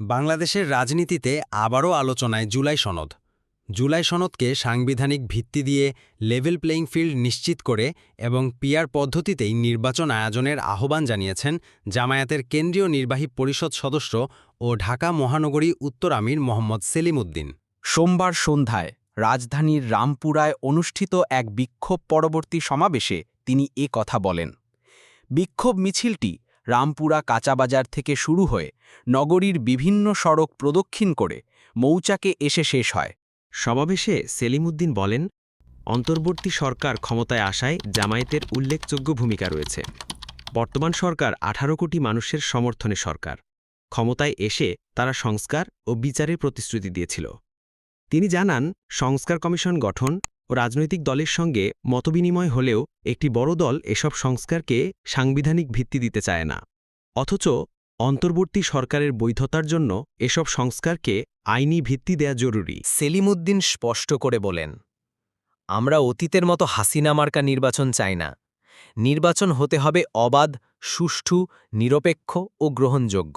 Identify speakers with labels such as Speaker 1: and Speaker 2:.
Speaker 1: বাংলাদেশের রাজনীতিতে আবারও আলোচনায় জুলাই সনদ। জুলাই সনদকে সাংবিধানিক ভিত্তি দিয়ে লেভেল প্লেইং ফিল্ড নিশ্চিত করে এবং পিয়ার পদ্ধতিতেই নির্বাচন আয়োজনের আহ্বান জানিয়েছেন জামায়াতের কেন্দ্রীয় নির্বাহী পরিষদ সদস্য ও ঢাকা মহানগরী উত্তর আমির মোহাম্মদ সেলিম উদ্দিন
Speaker 2: সোমবার সন্ধ্যায় রাজধানীর রামপুরায় অনুষ্ঠিত এক বিক্ষোভ পরবর্তী সমাবেশে তিনি এ কথা বলেন। বিক্ষোভ মিছিলটি রামপুরা কাঁচাবাজার থেকে শুরু হয়ে নগরীর বিভিন্ন সড়ক প্রদক্ষিণ করে মৌচাকে এসে শেষ হয়।
Speaker 3: সমাবেশে সেলিমউদ্দিন বলেন, অন্তর্বর্তী সরকার ক্ষমতায় আসায় জামায়াতের উল্লেখযোগ্য ভূমিকা রয়েছে। বর্তমান সরকার ১৮ কোটি মানুষের সমর্থনে সরকার। ক্ষমতায় এসে তারা সংস্কার ও বিচারের প্রতিশ্রুতি দিয়েছিল। তিনি জানান, সংস্কার কমিশন গঠন ও রাজনৈতিক দলের সঙ্গে মতবিনিময় হলেও একটি বড় দল এসব সংস্কারকে সাংবিধানিক ভিত্তি দিতে চায় না। অথচ অন্তর্বর্তী সরকারের বৈধতার জন্য এসব সংস্কারকে আইনি ভিত্তি দেয়া জরুরি।
Speaker 4: সেলিমউদ্দিন স্পষ্ট করে বলেন, আমরা অতীতের মতো হাসিনা মার্কা নির্বাচন চাই না। নির্বাচন হতে হবে অবাধ, সুষ্ঠু, নিরপেক্ষ ও গ্রহণযোগ্য।